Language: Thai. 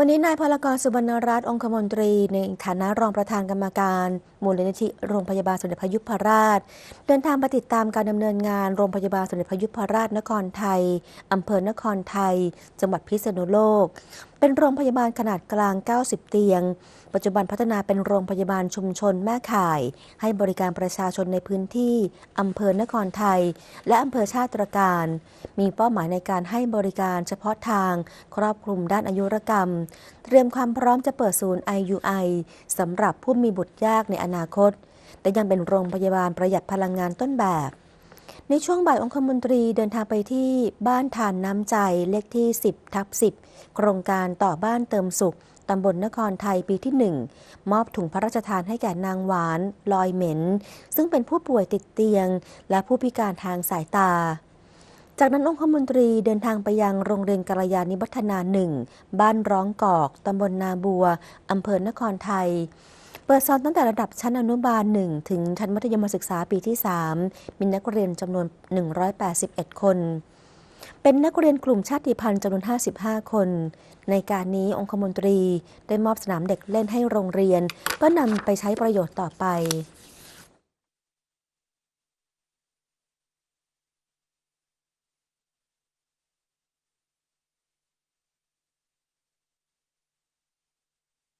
วันนี้นายพลกรสุบรรณรัตน์องคมนตรีในฐานะรองประธานกรรมการมูลนิธิโรงพยาบาลสมเด็จพระยุพราช เดินทางไปติดตามการดำเนินงานโรงพยาบาลสมเด็จพระยุพราชนครไทยอำเภอนครไทย จังหวัดพิษณุโลก เป็นโรงพยาบาลขนาดกลาง 90 เตียง ปัจจุบันพัฒนาเป็นโรงพยาบาลชุมชนแม่ข่าย ให้บริการประชาชนในพื้นที่อำเภอนครไทย และอำเภอชาติตรการ มีเป้าหมายในการให้บริการเฉพาะทาง ครอบคลุมด้านอายุรกรรม เตรียมความพร้อมจะเปิดศูนย์ IUI สำหรับผู้มีบุตรยากในอนาคต แต่ยังเป็นโรงพยาบาลประหยัดพลังงานต้นแบบ ในช่วงบ่ายองคมนตรีเดินทางไปที่บ้านทานน้ำใจเลขที่ 10ทับ10 โครงการต่อบ้านเติมสุขตำบลนครไทยปีที่ 1 มอบถุงพระราชทานให้แก่นางหวาน ลอยเหม็น ซึ่งเป็นผู้ป่วยติดเตียง และผู้พิการทางสายตา จากนั้นองคมนตรีเดินทางไปยังโรงเรียนกัลยาณิวัฒนาหนึ่ง บ้านร้องกอก ตำบลนาบัว อำเภอนครไทย เปิดสอนตั้งแต่ระดับชั้นอนุบาล 1 ถึงชั้นมัธยมศึกษาปีที่ 3 มีนักเรียนจำนวน 181 คน เป็นนักเรียนกลุ่มชาติพันธุ์จำนวน 55 คน ในการนี้องคมนตรีได้มอบสนามเด็กเล่นให้โรงเรียน เพื่อนำไปใช้ประโยชน์ต่อไป